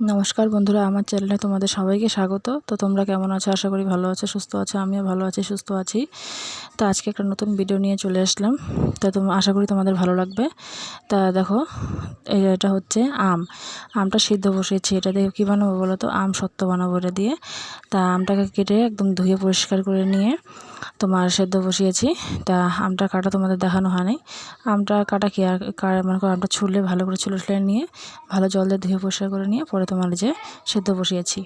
নমস্কার বন্ধুরা, আমার চ্যানেলে তোমাদের সবাইকে স্বাগত। তো তোমরা কেমন আছো? আশা করি ভালো আছো, সুস্থ আছো, আমিও ভালো আছি, সুস্থ আছি। তো আজকে একটা নতুন ভিডিও নিয়ে চলে আসলাম। তা তোম, আশা করি তোমাদের ভালো লাগবে। তা দেখো এটা হচ্ছে আম। আমটা সিদ্ধ বসিয়েছি, এটা দিয়ে কী বানাবো বলো তো? আম সত্য বানাবো এটা দিয়ে। তা আমটাকে কেটে একদম ধুয়ে পরিষ্কার করে নিয়ে তোমার সেদ্ধ বসিয়েছি। তা আমটা কাটা তোমাদের দেখানো হয় নাই। আমটা কাটা কি আর মনে করো আমটা ছুলে, ভালো করে ছুলে ছুলে নিয়ে ভালো জল দিয়ে ধুয়ে পরিষ্কার করে নিয়ে পরে তোমার যে সেদ্ধ বসিয়েছি।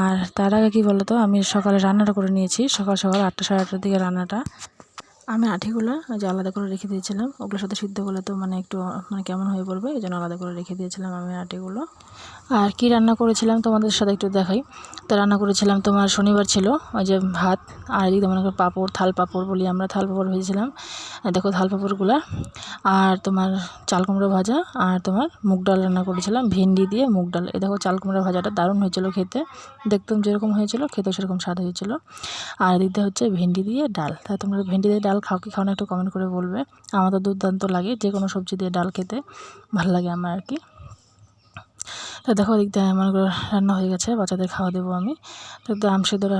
আর তার আগে কী বলো তো আমি সকালে রান্নাটা করে নিয়েছি, সকাল সকাল আটটা সাড়ে আটটার দিকে রান্নাটা। আমি আঠিগুলো ওই যে আলাদা করে রেখে দিয়েছিলাম, ওগুলোর সাথে সিদ্ধ করলে তো মানে একটু মানে কেমন হয়ে পড়বে এই জন্য আলাদা করে রেখে দিয়েছিলাম আমি আটিগুলো আর কি রান্না করেছিলাম তোমাদের সাথে একটু দেখাই। তো রান্না করেছিলাম তোমার শনিবার ছিল, ওই যে ভাত, আর এদিকে মনে করো পাঁপড়, থাল পাঁপড় বলি আমরা, থাল পাঁপড় ভেজেছিলাম। দেখো থাল পাঁপড়গুলো আর তোমার চাল কুমড়ো ভাজা আর তোমার মুগ ডাল রান্না করেছিলাম, ভেন্ডি দিয়ে মুগ ডাল। এ দেখো চাল কুমড়ো ভাজাটা দারুণ হয়েছিল খেতে। দেখতাম যেরকম হয়েছিল, খেতেও সেরকম স্বাদ হয়েছিল। আর এদিকে হচ্ছে ভেন্ডি দিয়ে ডাল। তাই তোমরা ভেন্ডি দিয়ে ডাল খাও কি খাও না একটু কমেন্ট করে বলবে। আমার তো দুর্দান্ত লাগে যে কোনো সবজি দিয়ে ডাল খেতে। ভালো লাগে আমার আর কি। তো দেখো ওদিক দিয়ে করে রান্না হয়ে গেছে, বাচ্চাদের খাওয়া দেবো আমি। তো আম সেদ্ধটা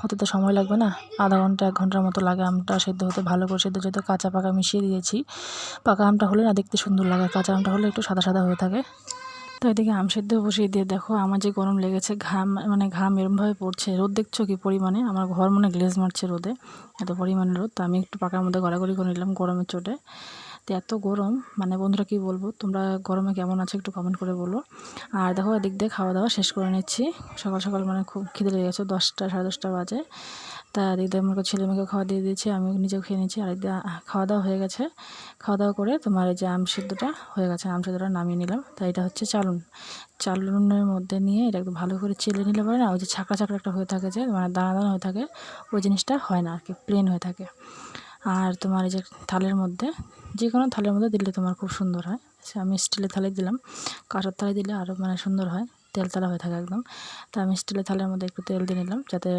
হতে তো সময় লাগবে না। আধা ঘণ্টা, এক ঘণ্টার মতো লাগে আমটা সেদ্ধ হতে। ভালো করে সেদ্ধ যেহেতু কাঁচা পাকা মিশিয়ে দিয়েছি, পাকা আমটা হলে না দেখতে সুন্দর লাগে। কাঁচা আমটা হলে একটু সাদা সাদা হয়ে থাকে। তো এদিকে আম সেদ্ধ বসিয়ে দিয়ে দেখো, আমার যে গরম লেগেছে, ঘাম মানে ঘাম এরমভাবে পড়ছে। রোদ দেখছ কি পরিমাণে? আমার ঘর মনে গ্লেজ মারছে রোদে, এত পরিমাণে রোদ। তো আমি একটু পাকার মধ্যে গড়াগড়ি করে নিলাম গরমের চোটে। তো এত গরম মানে বন্ধুরা কি বলব, তোমরা গরমে কেমন আছো একটু কমেন্ট করে বলো। আর দেখো এদিক দিয়ে খাওয়া দাওয়া শেষ করে নিচ্ছি। সকাল সকাল মানে খুব খিদে লেগে গেছে, দশটা, সাড়ে দশটা বাজে। তা এদিক দিয়ে আমাকে ছেলে মেয়েকে খাওয়া দিয়ে দিয়েছি আমি নিজেও খেয়ে নিচ্ছি আর এদিকে খাওয়া দাওয়া হয়ে গেছে। খাওয়া দাওয়া করে তোমার এই যে আম সিদ্ধটা হয়ে গেছে, আম সিদ্ধটা নামিয়ে নিলাম। তাই এটা হচ্ছে চালুন। চালুনের মধ্যে নিয়ে এটা একটু ভালো করে চেলে নিলে পরে না ওই যে ছাকড়া ছাকড়া একটা হয়ে থাকে যে মানে দানা দানা হয়ে থাকে, ওই জিনিসটা হয় না আর কি প্লেন হয়ে থাকে। আর তোমার এই যে থালের মধ্যে যে কোনো থালের মধ্যে দিলে তোমার খুব সুন্দর হয়। সে আমি স্টিলের থালে দিলাম। কাঁসার থালে দিলে আরও মানে সুন্দর হয়, তেল তালা হয়ে থাকে একদম। তা আমি স্টিলের থালের মধ্যে একটু তেল দিয়ে নিলাম যাতে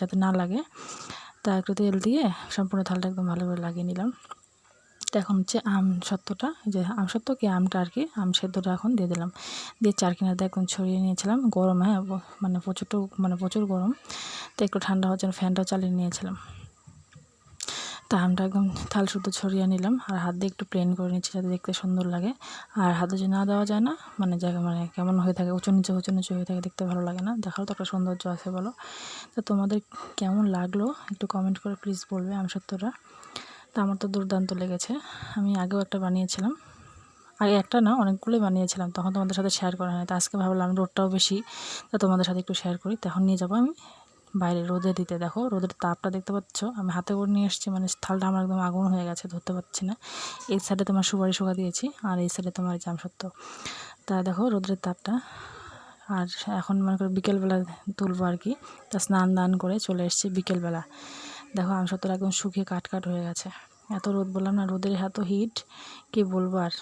যাতে না লাগে। তা একটু তেল দিয়ে সম্পূর্ণ থালটা একদম ভালো করে লাগিয়ে নিলাম। তো এখন হচ্ছে আম সত্যটা যে আম সত্য কি আমটা আর কি, আম সেদ্ধটা এখন দিয়ে দিলাম। দিয়ে চার কিনাতে একদম ছড়িয়ে নিয়েছিলাম। গরম হ্যাঁ মানে প্রচুর মানে প্রচুর গরম। তো একটু ঠান্ডা হওয়ার জন্য ফ্যানটাও চালিয়ে নিয়েছিলাম। তা আমটা একদম থাল শুদ্ধ ছড়িয়ে নিলাম আর হাত দিয়ে একটু প্লেন করে নিচ্ছি যাতে দেখতে সুন্দর লাগে। আর হাতে যদি না দেওয়া যায় না মানে জায়গা মানে কেমন হয়ে থাকে, উঁচু নিচে, উঁচু নিচু হয়ে থাকে দেখতে ভালো লাগে না। দেখারও তো একটা সৌন্দর্য আছে বলো। তো তোমাদের কেমন লাগল একটু কমেন্ট করে প্লিজ বলবে আম সত্যটা তা আমার তো দুর্দান্ত লেগেছে। আমি আগেও একটা বানিয়েছিলাম। আগে একটা না, অনেকগুলোই বানিয়েছিলাম। তখন তোমাদের সাথে শেয়ার করা হয় তো আজকে ভাবলাম রোডটাও বেশি। তা তোমাদের সাথে একটু শেয়ার করি। তখন নিয়ে যাব আমি। বাইরে রোদে দিতে, দেখো রোদের তাপটা দেখতে পাচ্ছ। আমি হাতে করে নিয়ে এসেছি মানে থালটা আমার একদম আগুন হয়ে গেছে, ধরতে পারছি না। এই সাইডে তোমার সুপারি শুকা দিয়েছি, আর এই সাইডে তোমার জামসত্ত্ব তা দেখো রোদের তাপটা। আর এখন মনে করো বিকেলবেলা তুলবো আর কি। তা স্নান দান করে চলে এসেছি বিকেলবেলা। দেখো আমসত্ত্বটা একদম শুকিয়ে কাট কাট হয়ে গেছে। এত রোদ, বললাম না, রোদের এত হিট কি বলব আর?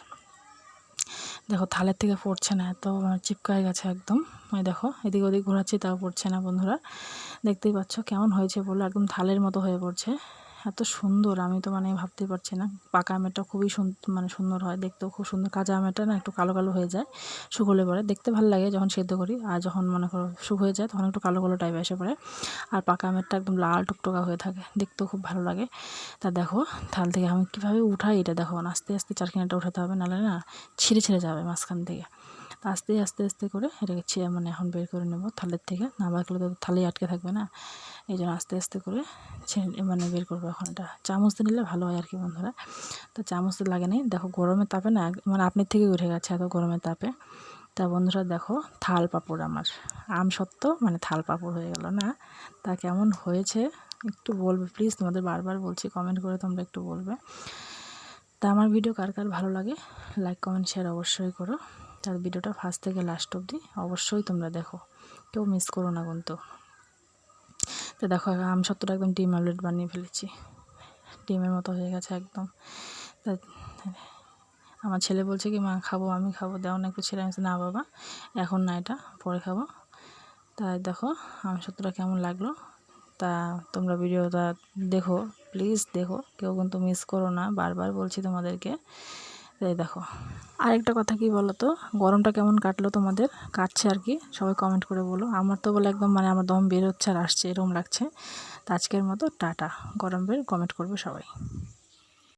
দেখো থালের থেকে পড়ছে না, এত চিপকায় গেছে একদম। ওই দেখো, এদিক ওদিক ঘোরাচ্ছি, তাও পড়ছে না বন্ধুরা। দেখতেই পাচ্ছ কেমন হয়েছে বলো, একদম থালের মতো হয়ে পড়ছে। এত সুন্দর, আমি তো মানে ভাবতে পারছি না। পাকা আমেরটা খুবই সুন্দর মানে সুন্দর হয়, দেখতেও খুব সুন্দর। কাঁচা আমেরটা না একটু কালো কালো হয়ে যায়, শুকোলে পরে। দেখতে ভালো লাগে যখন সেদ্ধ করি, আর যখন মনে করো শুক হয়ে যায় তখন একটু কালো কালো টাইপ এসে পড়ে। আর পাকা আমেরটা একদম লাল টুকটোকা হয়ে থাকে, দেখতেও খুব ভালো লাগে। তা দেখো থাল থেকে আমি কীভাবে উঠাই এটা দেখো আস্তে আস্তে চারখানাটা উঠাতে হবে, নাহলে না ছিঁড়ে ছিঁড়ে যাবে মাঝখান থেকে। আস্তে আস্তে আস্তে করে এটাকে ছিঁড়ে মানে এখন বের করে নেব থালের থেকে। না বাকলে তো থালেই আটকে থাকবে না। এই জন্য আস্তে আস্তে করে মানে বের করব এখন এটা। চামচ দিয়ে নিলে ভালো হয় আর কি বন্ধুরা। তো চামচ তো লাগে নেই। দেখো গরমের তাপে না মানে আপনার থেকে উঠে গেছে এত গরমের তাপে। তা বন্ধুরা দেখো থাল পাপড় আমার। আম সত্ত্ব মানে থাল পাপড় হয়ে গেল না? তা কেমন হয়েছে একটু বলবে প্লিজ? তোমাদের বারবার বলছি কমেন্ট করে তোমরা একটু বলবে। তা আমার ভিডিও কার কার ভালো লাগে? লাইক কমেন্ট শেয়ার অবশ্যই করো। তার ভিডিওটা ফার্স্ট থেকে লাস্ট অবধি অবশ্যই তোমরা দেখো। কেউ মিস করো না কিন্তু। তো দেখো, আম সত্তরটা একদম ডিম আমলেট বানিয়ে ফেলেছি। ডিমের মতো হয়ে গেছে একদম। তা, আমার ছেলে বলছে কি, মা, খাব, আমি খাব, দেও না একটু ছেলে। আমি না বাবা, এখন না এটা, পরে খাব। তাই দেখো, আম সত্তরটা কেমন লাগল। তা, তোমরা ভিডিওটা দেখো প্লিজ দেখো। কেউ কিন্তু মিস করো না। বারবার বলছি তোমাদেরকে। এই দেখো, আরেকটা কথা কি বলো তো গরমটা কেমন কাটলো তোমাদের? কাটছে আর কি, সবাই কমেন্ট করে বলো। আমার তো বলে একদম মানে আমার দম বের হচ্ছে আর আসছে এরকম লাগছে। তো আজকের মতো, টাটা। গরম বের কমেন্ট করবে সবাই।